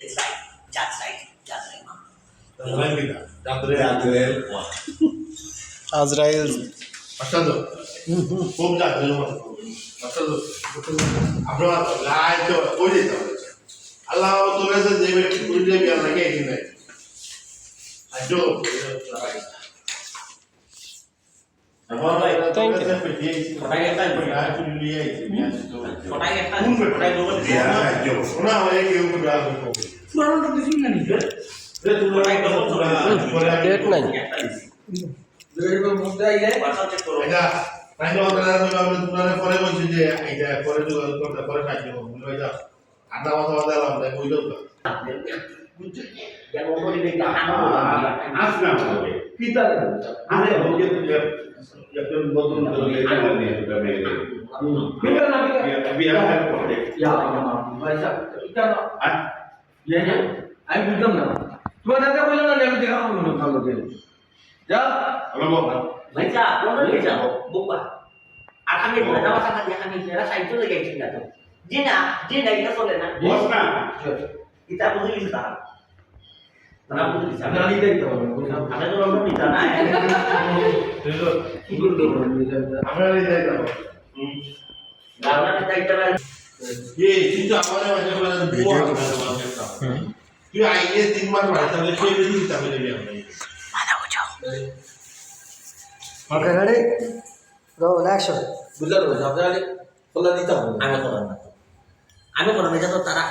It's right. That's right. That's right, mom. আজরাইল আল্লাহ তোলে যে যে ব্যক্তি পুরুষে বিয়ার লাগে এই দিনে আজো ডেট নাই পরে বলছি যে এটা পরে যোগাযোগ করতে পরে কাজ করব আধা মাথা মাথা লাভ নাই কই আরে হয় আর আমি বুঝলাম না তোমার দাদা বললাম না আমি দেখা না ভালো করে যা lagi cinta tu. Jina, jina kita soleh nak. বস না Kita butuh di sana. Kenapa butuh di sana? জানি দেখতে হবে বুঝলাম Ada tu orang di sana. কি করতে আমরা এই যাই যাব Karena kita kita এই কিন্তু আমাদের মাঝে মাঝে বুয়া তুই আইলে তিন মাস বাড়ি তাহলে কে বেশি দিতে হবে আমরা ওকে রেডি রোল অ্যাকশন বুঝলাম না আপনারা খোলা দিতে হবে Ame koran na tu. Ame koran meja tu tarak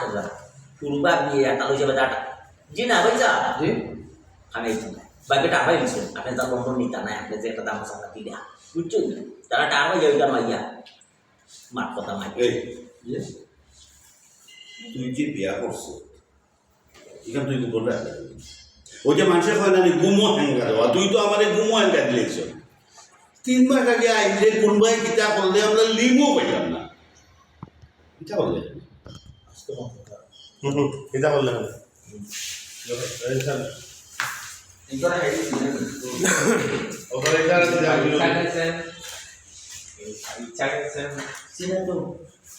biya talu jabat data. Jina baca. জি Kami itu. Bagi tak apa yang sih? Apa yang tahu ni tanah yang kerja kata masalah tidak. Lucu. Cara tahu ya udah maya. Mat kota maya. এই জি তুই যে বিয়া করছ এখান তুই তো বললে ওই যে মানুষের হয় না গুমো হ্যাঙ্গা দেওয়া তুই তো আমাদের গুমো হ্যাঙ্গা দিলেছ তিন মাস আগে আইলে কোনবাই কিতা করলে আমরা লিমও পাইলাম না কিতা বললে এটা হবে।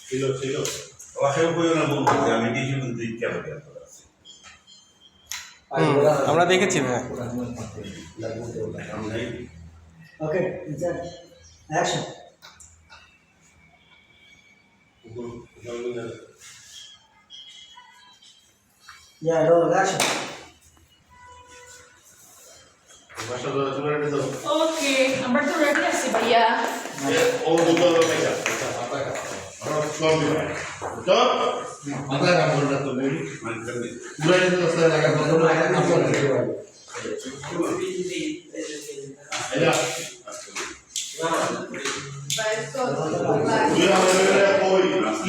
ছিল ছিল। বলতে আমি কিছু ইচ্ছা করে আমরা দেখেছি Insan. Action. Yeah, roll action. Master দাদা তোমার এটা দাও ওকে আমরা তো রেডি আছি ভাইয়া ও দুটো পয়সা আমার কম দিবে তো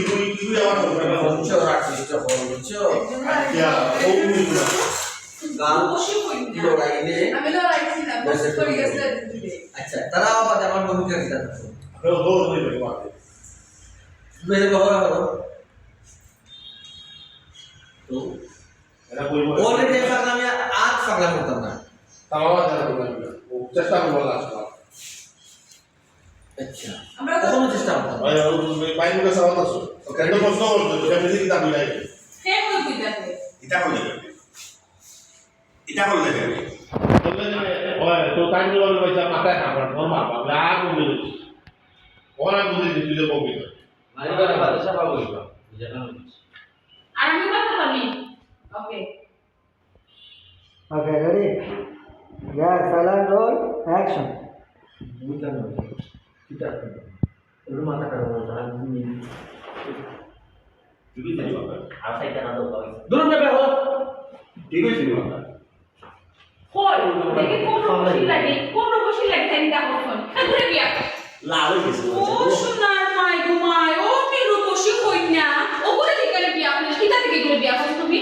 মাথা কাম করে না তো বলি পুরো এটা তো সারা লাগা বন্ধ না এটা তুই আমাদের কই কি তুই কি তুই আমার কথা না বুঝছ আর্টিস্ট হল বুঝছ ইয়া ও তুমি না গান বসে আমি বসে গেছে আচ্ছা তারা আবার আমার ভূমিকা কি জানো আপনি দো দই ভাই বাদ মেরে বাবা হলো তো এটা কই বল অলরেডি পাগলাম আমি আজ পাগলাম করতাম না তাও ও চেষ্টা করব লাস্ট আচ্ছা। আমরা কখনো চেষ্টা করতাম। ভাই ও বাইরে কাছে আওয়াজ আছে একটা প্রশ্ন করতে তো আমি দেখি দাবি নাই হ্যাঁ কই কই দেখো এটা করলে এটা করলে ওই তো টাইম দেওয়ার পয়সা মাথায় খাবার নরমাল বাবা আর বলে ওরা বুঝে দিচ্ছি যে কবি আমি বলে বাদশা পাবো এবার জানো আর আমি কথা বলি? ওকে। Okay, ready? Yeah, silent roll action. না কিটা ওর মাথা খারাপ হলো আর তুমি ঠিকই ছিল বাবা saya kena tahu kau. দূর যাবে হো ঠিকই ছিল বাবা কই দেখি কোন বসি লাগে কোন বসি লাগে তাই দেখো ফোন করে বিয়া Lalu gitu. ও সোনার মাই গো মাই ও মিরু বসি কই না ও করে দিকে বিয়া করলে কিটা থেকে করে বিয়া করছ তুমি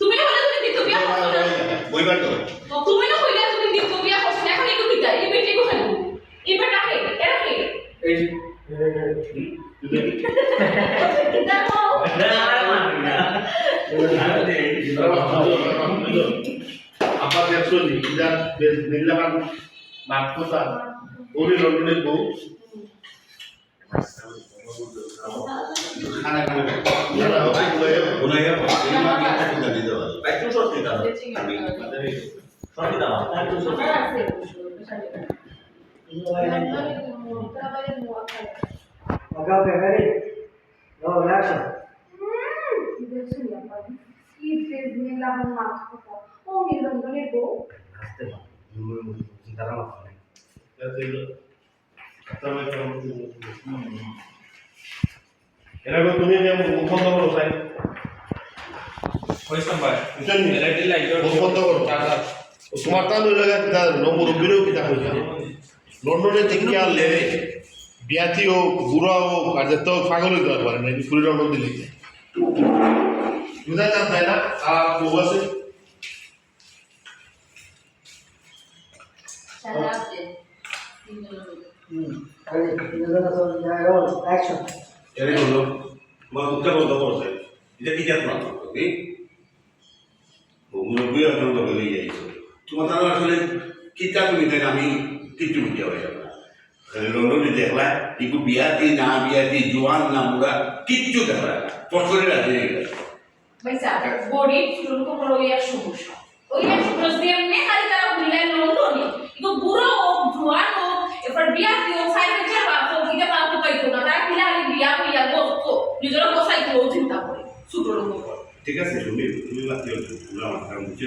তুমি না হলে তুমি দিতে বিয়া করছ না বইবার তো তুমি না কইলা তুমি দিতে বিয়া করছ না এখন একটু কিটা এই বেটি কো খাব এই বেটা কে এরা কে এই দেখো আমার অ্যাকচুয়ালি এটা দিল্লাম মাত কথা উনি লন্ডনের বউ খানা খানা যারা ওই বলে ওনাইয়া দাও সবই দাও তাই তো সব Okay, okay, ready? Roll action. এরকম তুমি যে মুখ বন্ধ করো তাই? হয়েছে ভাই। বুঝছেন নি? এলইডি লাইট মুখ বন্ধ করো। তোমার তা লই লাগা তা মুরব্বীরও কিতা কইছা লন্ডনে থেকে আনলে বিয়াতি হোক বুড়া হোক আর যত পাগল হইতে পারে না ফুরি লন্ডন দিলে। বুঝা যান তাই না আর বউ আছে? তোমার আসলে কিতা তুমি তাই আমি বুঝতে পারি না খালি লন্ডনে দেখলা ইকু বিয়াতি না বিয়াতি জোয়ান না বুড়া কিচ্ছু দেখলা পছন্দের আছে পয়সা বডি ফুল কো বড় এক সমস্যা ওই এক দিয়ে এমনি খালি তারা বুঝলেন লন্ডনে কিন্তু বুড়ো ও জোয়ান ও এবার বিয়া দিও সাইডে যাবা তো কিটা পাবো পাইতো না তারা কিলা আলি বিয়া হইয়া বসতো নিজের কোসাই তো চিন্তা করে ছোট লোক ঠিক আছে তুমি বাকি বুঝছ